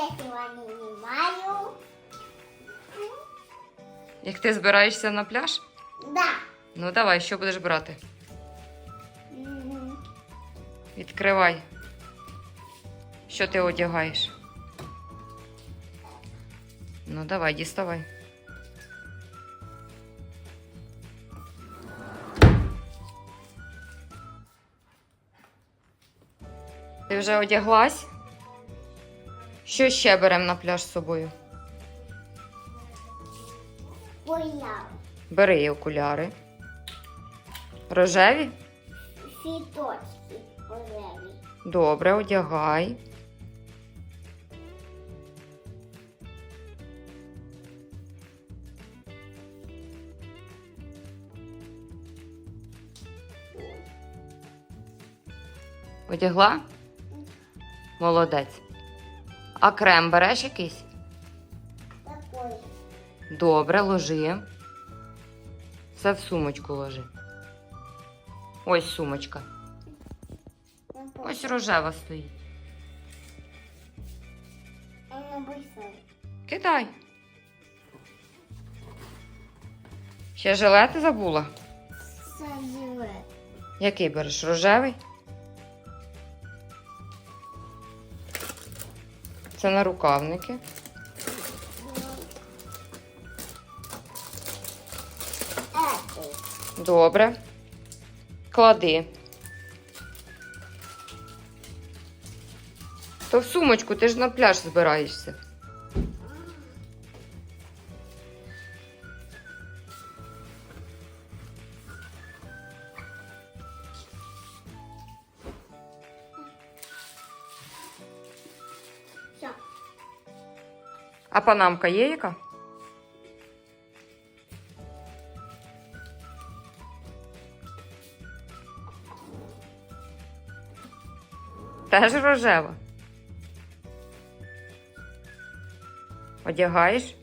Я сьогодні не маю. Як ти збираєшся на пляж? Да. Ну давай, що будеш брати? М, Відкривай. Що ти одягаєш? Ну, давай, діставай. Ти вже одяглась? Що ще беремо на пляж з собою? Появ. Бери окуляри. Рожеві? Фіточки рожеві. Добре, одягай. Одягла? Молодець. А крем береш якийсь? Такой. Добре, ложи. Все в сумочку ложи. Ось сумочка. Ось рожева стоїть. Кидай. Ще жилети забула. Садіве. Який береш? Рожевий? Це на рукавники. Добре. Клади. То в сумочку, ти ж на пляж збираєшся. А панамка є яка? Теж рожева. Одягаєш?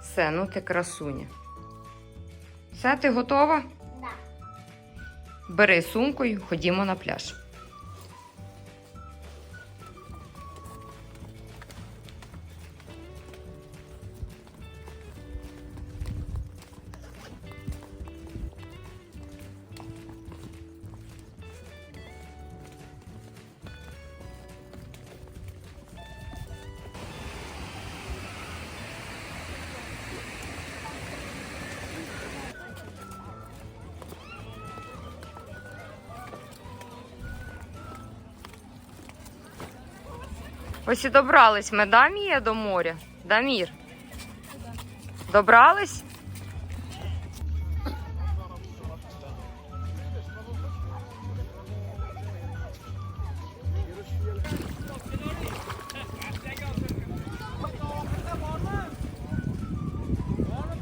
Все, ну ти красуня. Все, ти готова? Да. Бери сумку і ходімо на пляж. Ось і добрались ми, да, до моря? Дамір? Добрались?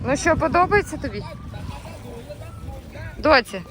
Ну що, подобається тобі? Доці,